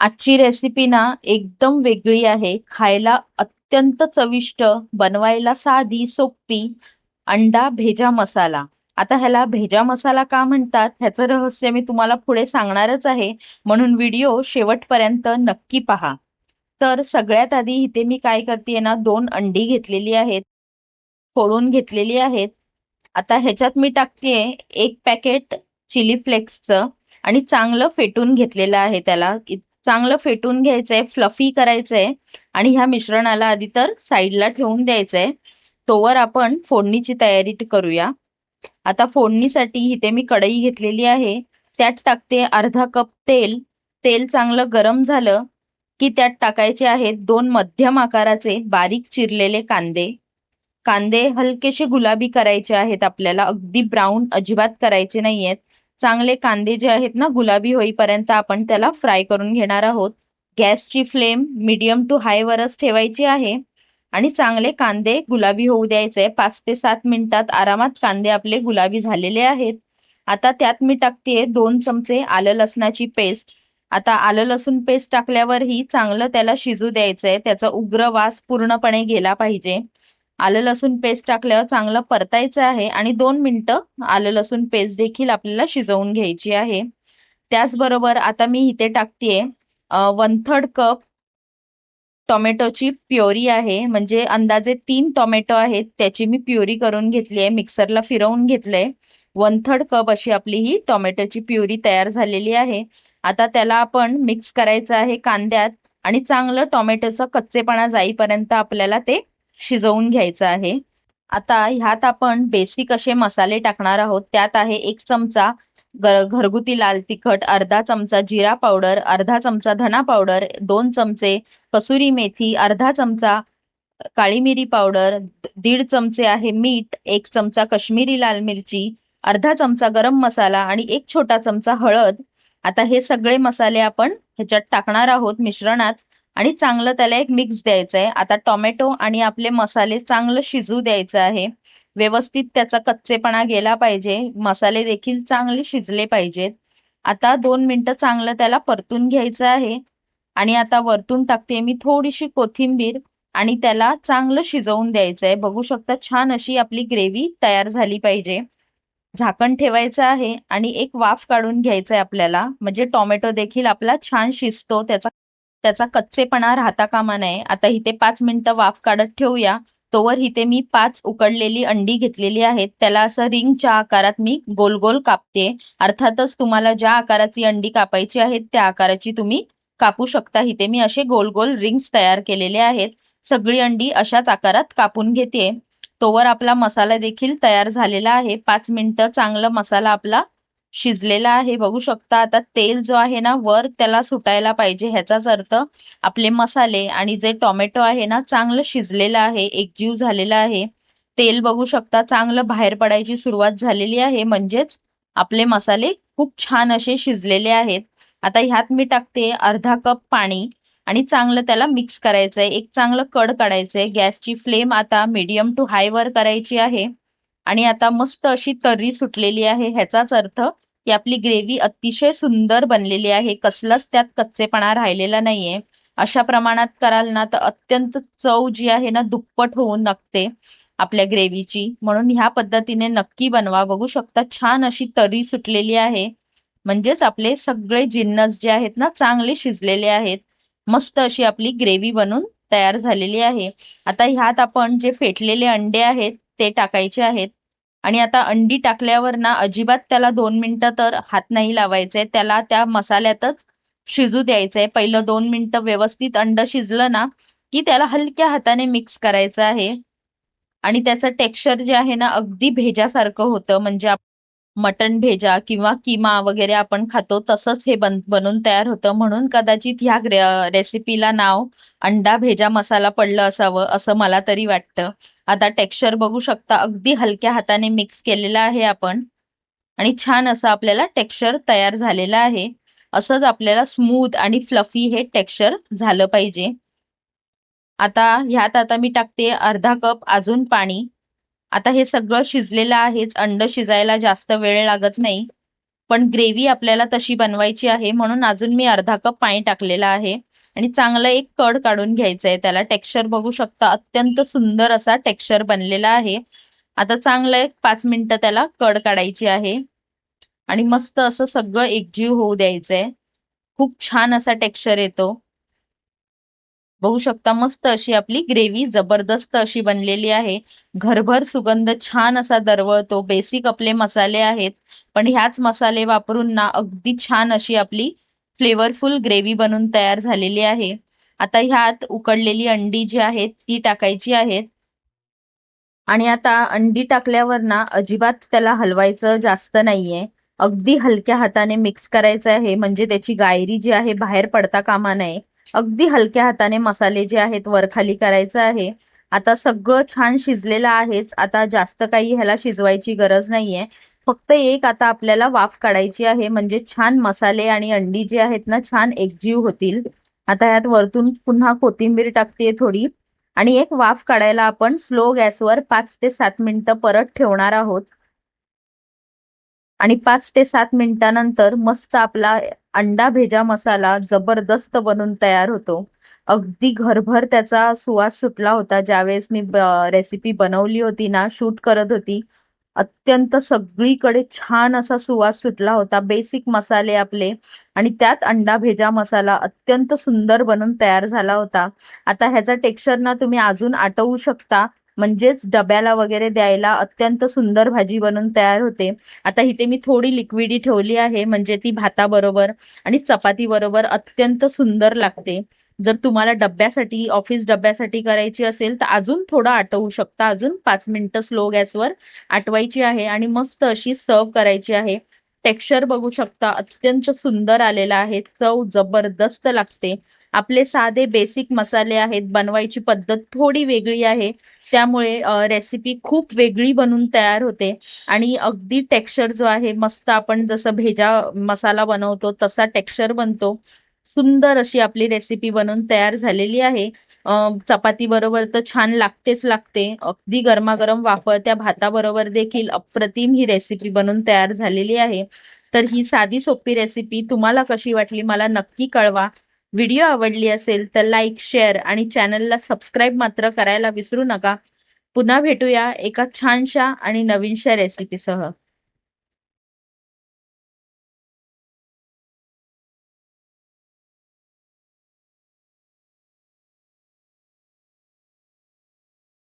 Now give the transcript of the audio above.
आजची रेसिपी ना एकदम वेगळी आहे. खायला अत्यंत चविष्ट बनवायला साधी सोपी अंडा भेजा मसाला. आता ह्याला भेजा मसाला का म्हणतात? ह्याचं रहस्य मी तुम्हाला पुढे सांगणारच आहे. म्हणून व्हिडिओ शेवटपर्यंत नक्की पहा. तर सगळ्यात आधी इथे मी काय करते ना दोन अंडी घेतलेली आहेत. फोडून घेतलेली आहेत. आता ह्याच्यात मी टाकते एक पॅकेट चिली फ्लेक्सचं आणि चांगलं फेटून घेतलेलं आहे त्याला. चांगलं फेटून घ्यायचंय फ्लफी करायचंय आणि ह्या मिश्रणाला आधी तर साईडला ठेवून द्यायचंय. तोवर आपण फोडणीची तयारी करूया. आता फोडणीसाठी इथे मी कढई घेतलेली आहे. त्यात टाकते अर्धा कप तेल. तेल चांगलं गरम झालं की त्यात टाकायचे आहेत दोन मध्यम आकाराचे बारीक चिरलेले कांदे. कांदे हलकेसे गुलाबी करायचे आहेत आपल्याला. अगदी ब्राऊन अजिबात करायचे नाहीयेत. चांगले कांदे जे आहेत ना गुलाबी होईपर्यंत आपण त्याला फ्राय करून घेणार आहोत. गॅसची फ्लेम मिडियम टू हाय वरच ठेवायची आहे. आणि चांगले कांदे गुलाबी होऊ द्यायचे. पाच ते सात मिनिटात आरामात कांदे आपले गुलाबी झालेले आहेत. आता त्यात मी टाकतेय दोन चमचे आलं लसणाची पेस्ट आता आलं लसूण पेस्ट टाकल्यावरही चांगलं त्याला शिजू द्यायचंय. त्याचा उग्र वास पूर्णपणे गेला पाहिजे. आलं लसूण पेस्ट टाकल्यावर चांगलं परतायचं आहे आणि दोन मिनटं आलं लसूण पेस्ट देखील आपल्याला शिजवून घ्यायची आहे. त्याचबरोबर आता मी इथे टाकतेय वन थर्ड कप टोमॅटोची प्युरी आहे. म्हणजे अंदाजे तीन टोमॅटो आहेत त्याची मी प्युरी करून घेतली आहे मिक्सरला फिरवून घेतलंय. वन थर्ड कप अशी आपली ही टोमॅटोची प्युरी तयार झालेली आहे. आता त्याला आपण मिक्स करायचं आहे कांद्यात आणि चांगलं टोमॅटोचा कच्चेपणा जाईपर्यंत आपल्याला ते शिजवून घ्यायचं आहे. आता ह्यात आपण बेसिक असे मसाले टाकणार आहोत. त्यात आहे एक चमचा घरगुती लाल तिखट अर्धा चमचा जिरा पावडर अर्धा चमचा धना पावडर दोन चमचे कसुरी मेथी अर्धा चमचा काळी मिरी पावडर दीड चमचे आहे मीठ एक चमचा कश्मीरी लाल मिरची अर्धा चमचा गरम मसाला आणि एक छोटा चमचा हळद. आता हे सगळे मसाले आपण ह्याच्यात टाकणार आहोत मिश्रणात. आणि चांगलं त्याला एक मिक्स द्यायचं आहे आता टोमॅटो आणि आपले मसाले चांगलं शिजू द्यायचं आहे. व्यवस्थित त्याचा कच्चेपणा गेला पाहिजे. मसाले देखील चांगले शिजले पाहिजेत. आता दोन मिनटं चांगलं त्याला परतून घ्यायचं आहे. आणि आता वरतून टाकते मी थोडीशी कोथिंबीर आणि त्याला चांगलं शिजवून द्यायचं आहे बघू शकता छान अशी आपली ग्रेव्ही तयार झाली पाहिजे. झाकण ठेवायचं आहे आणि एक वाफ काढून घ्यायचं आहे आपल्याला. म्हणजे टोमॅटो देखील आपला छान शिजतो. त्याचा त्याचा कच्चेपणा राहता कामा नये. आता इथे पाच मिनिटं वाफ काढत ठेवूया. तोवर इथे मी पाच उकडलेली अंडी घेतलेली आहेत. त्याला असं रिंगच्या आकारात मी गोल गोल कापते. अर्थातच तुम्हाला ज्या आकाराची अंडी कापायची आहेत त्या आकाराची तुम्ही कापू शकता. इथे मी असे गोल गोल रिंग्स तयार केलेले आहेत. सगळी अंडी अशाच आकारात कापून घेते. तोवर आपला मसाला देखील तयार झालेला आहे. पाच मिनिटं चांगला मसाला आपला शिजलेला आहे. बघू शकता आता तेल जो आहे ना वर त्याला सुटायला पाहिजे. ह्याचाच अर्थ आपले मसाले आणि जे टोमॅटो आहे ना चांगलं शिजलेलं आहे एकजीव झालेला आहे. तेल बघू शकता चांगलं बाहेर पडायची सुरुवात झालेली आहे. म्हणजेच आपले मसाले खूप छान असे शिजलेले आहेत. आता ह्यात मी टाकते अर्धा कप पाणी आणि चांगलं त्याला मिक्स करायचंय. एक चांगलं कड काढायचंय. गॅसची फ्लेम आता मीडियम टू हाय वर करायची आहे. आणि आता मस्त अशी तर्री सुटलेली आहे. ह्याचाच अर्थ की आपली ग्रेव्ही अतिशय सुंदर बनलेली आहे. कसलाच त्यात कच्चेपणा राहिलेला नाहीये. अशा प्रमाणात कराल ना तर अत्यंत चव जी आहे ना दुप्पट होऊन लागते आपल्या ग्रेव्हीची. म्हणून ह्या पद्धतीने नक्की बनवा. बघू शकता छान अशी तरी सुटलेली आहे. म्हणजेच आपले सगळे जिन्नस जे आहेत ना चांगले शिजलेले आहेत. मस्त अशी आपली ग्रेव्ही बनून तयार झालेली आहे. आता ह्यात आपण जे फेटलेले अंडे आहेत ते टाकायचे आहेत. आणि आता अंडी टाकल्यावर ना अजिबात त्याला दोन मिनिटं तर हात नाही लावायचे त्याला त्या मसाल्यातच शिजू द्यायचंय. पहिलं दोन मिनिटं व्यवस्थित अंड शिजलं ना की त्याला हलक्या हाताने मिक्स करायचं आहे. आणि त्याचं टेक्स्चर जे आहे ना अगदी भेजासारखं होतं. म्हणजे मटण भेजा किंवा किमा वगैरे आपण खातो तसंच हे बन बनून तयार होतं. म्हणून कदाचित ह्या रेसिपीला नाव अंडा भेजा मसाला पडलं असावं असं मला तरी वाटतं. आता टेक्स्चर बघू शकता. अगदी हलक्या हाताने मिक्स केलेला आहे आपण. आणि छान असं आपल्याला टेक्स्चर तयार झालेलं आहे. असंच आपल्याला स्मूथ आणि फ्लफी हे टेक्स्चर झालं पाहिजे. आता ह्यात आता मी टाकते अर्धा कप अजून पाणी. आता हे सगळं शिजलेलं आहेच. अंड शिजायला जास्त वेळ लागत नाही. पण ग्रेव्ही आपल्याला तशी बनवायची आहे. म्हणून अजून मी अर्धा कप पाणी टाकलेलं आहे. आणि चांगलं एक कड काढून घ्यायचा आहे त्याला टेक्स्चर बघू शकता. अत्यंत सुंदर असा टेक्स्चर बनलेला आहे. आता चांगलं एक पाच मिनिटं त्याला कड काढायची आहे. आणि मस्त असं सगळं एकजीव होऊ द्यायचंय. खूप छान असा टेक्स्चर येतो. बघू शकता मस्त अशी आपली ग्रेव्ही जबरदस्त अशी बनलेली आहे. घरभर सुगंध छान असा दरवळतो. बेसिक आपले मसाले आहेत. पण ह्याच मसाले वापरून ना अगदी छान अशी आपली फ्लेवरफुल ग्रेव्ही बनून तयार झालेली आहे. आता ह्यात उकडलेली अंडी जी आहेत ती टाकायची आहेत. आणि आता अंडी टाकल्यावर ना अजिबात त्याला हलवायचं जास्त नाहीये. अगदी हलक्या हाताने मिक्स करायचं आहे. म्हणजे त्याची गायरी जी आहे बाहेर पडता कामा नये. अगदी हलक्या हाताने मसाले जे आहेत वरखाली करायचं आहे. आता सगळं छान शिजलेलं आहेच. आता जास्त काही ह्याला शिजवायची गरज नाहीये. फक्त एक आता आपल्याला वाफ काढायची आहे म्हणजे छान मसाले आणि अंडी जे आहेत ना छान एकजीव होतील. आता यात वरतून पुन्हा कोथिंबीर टाकते थोडी. आणि एक वाफ काढायला आपण स्लो गॅसवर पाच ते सात मिनिटं परत ठेवणार आहोत. आणि पाच ते सात मिनिटानंतर मस्त आपला अंडा भेजा मसाला जबरदस्त बनून तयार होतो. अगदी घरभर त्याचा सुवास सुटला होता. ज्यावेळेस मी रेसिपी बनवली होती ना शूट करत होती अत्यंत सगळीकडे छान असा सुवास सुटला होता. बेसिक मसाले आपले आणि त्यात अंडा भेजा मसाला अत्यंत सुंदर बनून तयार झाला होता. आता ह्याचा टेक्स्चर ना तुम्ही अजून आटवू शकता. म्हणजेच डब्याला वगैरे द्यायला अत्यंत सुंदर भाजी बनून तयार होते. आता इथे मी थोडी लिक्विडी ठेवली आहे. म्हणजे ती भाताबरोबर आणि चपाती बरोबर अत्यंत सुंदर लागते. जर तुम्हाला डब्यासाठी ऑफिस डब्यासाठी करायची असेल तर अजून थोडं आटवू शकता. अजून पाच मिनिटं स्लो गॅसवर आटवायची आहे आणि मस्त अशी सर्व करायची आहे. टेक्स्चर बघू शकता. अत्यंत सुंदर आलेला आहे. चव जबरदस्त लागते. आपले साधे बेसिक मसाले आहेत. बनवायची पद्धत थोडी वेगळी आहे. त्यामुळे रेसिपी खूप वेगळी बनून तयार होते. आणि अगदी टेक्स्चर जो आहे मस्त आपण जसं भेजा मसाला बनवतो तसा टेक्स्चर बनतो. सुंदर अशी आपली रेसिपी बनवून तयार झालेली आहे. चपाती बरोबर तर छान लागतेच लागते. अगदी गरमागरम वाफळत्या भाताबरोबर देखील अप्रतिम ही रेसिपी बनवून तयार झालेली आहे. तर ही साधी सोपी रेसिपी तुम्हाला कशी वाटली मला नक्की कळवा. व्हिडिओ आवडली असेल तर लाईक शेअर आणि चॅनलला सबस्क्राईब मात्र करायला विसरू नका. पुन्हा भेटूया एका छानशा आणि नवीनशा रेसिपीसह